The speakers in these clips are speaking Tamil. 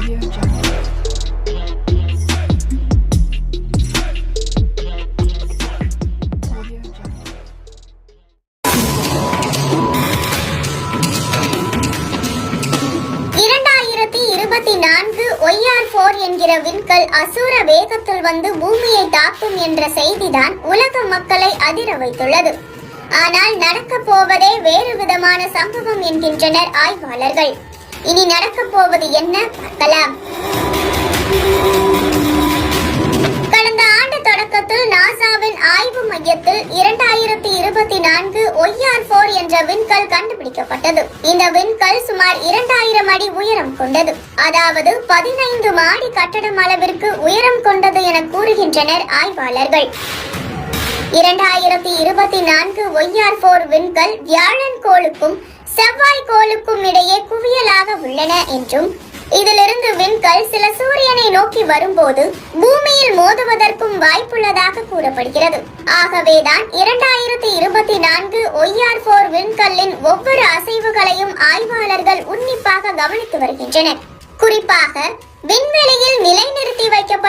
Audio Jungle. இரண்டாயிரத்தி இருபத்தி நான்கு போர் என்கிற விண்கல் அசூர வேகத்தில் வந்து பூமியை தாக்கும் என்ற செய்திதான் உலக மக்களை அதிர வைத்துள்ளது ஆனால் நடக்கப் போவதே வேறு விதமான சம்பவம் என்கின்றனர் ஆய்வாளர்கள் இனி நடக்கப் போவது என்ன பார்க்கலாம் கடந்த ஆண்டு தொடக்கத்தில் நாசாவின் ஆய்வு மையத்தில் இரண்டாயிரத்தி இருபத்தி நான்கு ஒய்ஆர் போர் என்ற விண்கல் கண்டுபிடிக்கப்பட்டது. இந்த விண்கல் சுமார் இரண்டாயிரம் அடி உயரம் கொண்டது. அதாவது பதினைந்து மாடி கட்டடம் அளவிற்கு உயரம் கொண்டது என கூறுகின்றனர் ஆய்வாளர்கள். இரண்டாயிரத்தி இருபத்தி நான்கு ஒய்ஆர் போர் விண்கல் வியாழன் கோளுக்கும் செவ்வாய் கோளுக்கும் இடையே குவியலாக உள்ளன என்றும் இதிலிருந்து விண்கல் சில சூரியனை நோக்கி வரும்போது பூமியில் மோதுவதற்கும் வாய்ப்புள்ளதாக கூறப்படுகிறது. ஆகவேதான் இரண்டாயிரத்தி இருபத்தி நான்கு ஒய்ஆர் போர் விண்கல்லின் ஒவ்வொரு அசைவுகளையும் ஆய்வாளர்கள் உன்னிப்பாக கவனித்து வருகின்றனர். குறிப்பாக விண்வெளியில்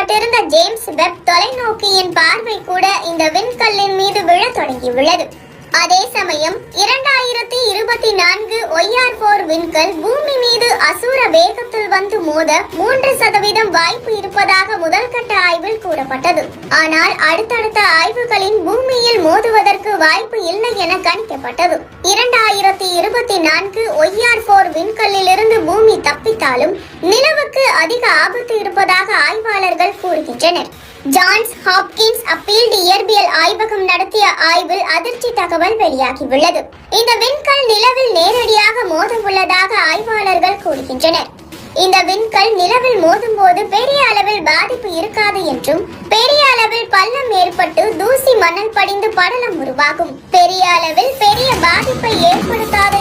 வைக்கப்பட்டிருந்த ஜேம்ஸ் வெப் தொலைநோக்கியின் பார்வை கூட இந்த விண்கல்லின் மீது விழ தொடங்கியுள்ளது. அதே சமயம் இரண்டாயிரத்தி இருபத்தி நான்கு ஒய்ஆர் போர் விண்கல் பூமி மீது அசூர வேகத்தில் வந்து மோத மூன்று சதவீதம் வாய்ப்பு இருப்பதாக முதல்கட்ட ஆய்வில் கூறப்பட்டது. ஆனால் அடுத்தடுத்த ஆய்வுகளின் பூமியில் மோதுவதற்கு வாய்ப்பு இல்லை என கணிக்கப்பட்டது. இரண்டாயிரத்தி இருபத்தி நான்கு ஒய்ஆர் போர் விண்கல்லிலிருந்து பூமி தப்பித்தாலும் நிலவுக்கு அதிக ஆபத்து இருப்பதாக ஆய்வாளர்கள் கூறுகின்றனர். ஜான்ஸ் ஹாப்கின்ஸ் அப்பீல்டு இயற்பியல் ஆய்வகம் நடத்திய ஆய்வில் அதிர்ச்சி தகவல் வெளியாகியுள்ளது. இந்த விண்கல் நிலவில் நேரடியாக மோத உள்ளதாக ஆய்வாளர்கள் கூறுகின்றனர். இந்த விண்கல் நிலவில் மோதும் போது பெரிய அளவில் பாதிப்பு இருக்காது என்றும் பெரிய அளவில் பள்ளம் ஏற்பட்டு தூசி மணல் படிந்து படலம் உருவாகும். பெரிய அளவில் பெரிய பாதிப்பை ஏற்படுத்தாத